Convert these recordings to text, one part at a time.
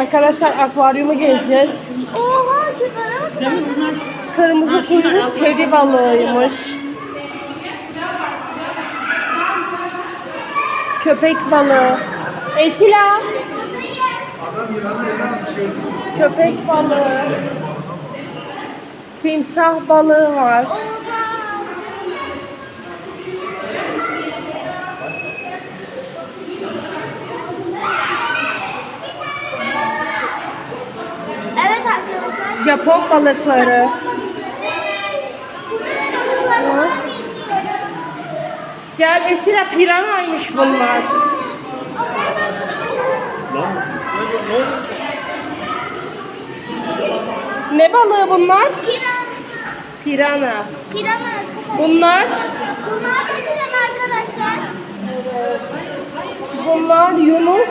Arkadaşlar akvaryumu gezeceğiz. Oha şunlara? Kırmızı kuyruk kedi balığıymış. Köpek balığı. Esila. Köpek balığı. Timsah balığı var. Evet arkadaşlar. Japon balıkları. Gel Esila piranaymış bunlar. Ne balığı bunlar? Piran. Pirana. Piran arkadaşlar. Bunlar Bunlar da piran arkadaşlar. bunlar Yunus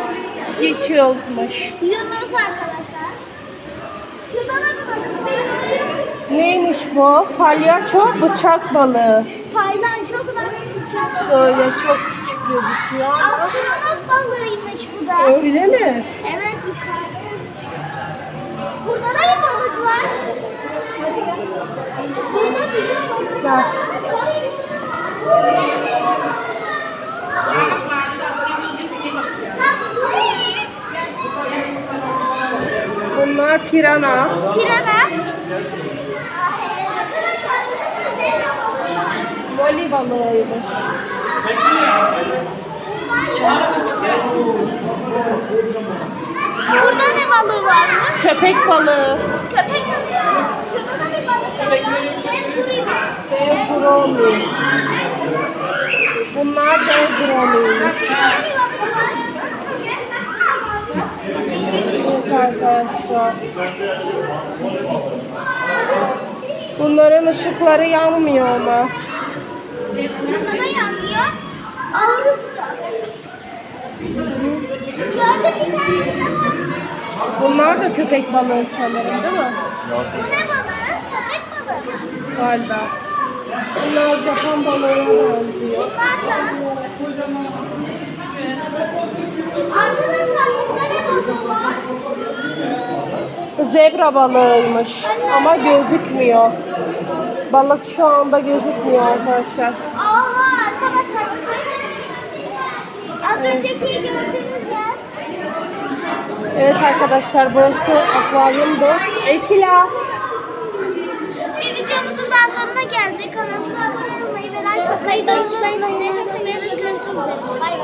Cicil'miş. Yunus arkadaşlar. Şurada da bir balık var. Neymiş bu? Palyaço bıçak balığı. Paylan çok da küçük. Şöyle çok küçük gözüküyor. Astronot balığıymış bu da. Öyle mi? Evet yukarıda. Burada da bir balık var. Burada bir balık Gel. var. Bunlar pirana. Pirana. Balığıymış. Burada ne balığı varmış? Köpek balığı. Köpek balığı. Şurada da bir balık var. Dev bromi. Bunlar dev bromiymiş. Evet arkadaşlar. Bunların ışıkları yanmıyor ama. Da yanmıyor. Var. Bunlar da köpek balığı sanırım değil mi? Bu ne balığı? Köpek balığı. Galiba. Bunlar Japon balığına benziyor. Bunlar da. Arkadaşlar burada ne balığı var? Zebra balığıymış ama gözükmüyor. Balık şu anda gözükmüyor arkadaşlar. Aha arkadaşlar. Az önceki gördüğünüz yer. Evet arkadaşlar burası akvaryumdu. Esila. Bir videomuzun daha sonuna geldik. Kanalımıza abone olmayı ve like atmayı da unutmayın. Sizi çok seviyoruz. Görüşmek üzere. Bay bay.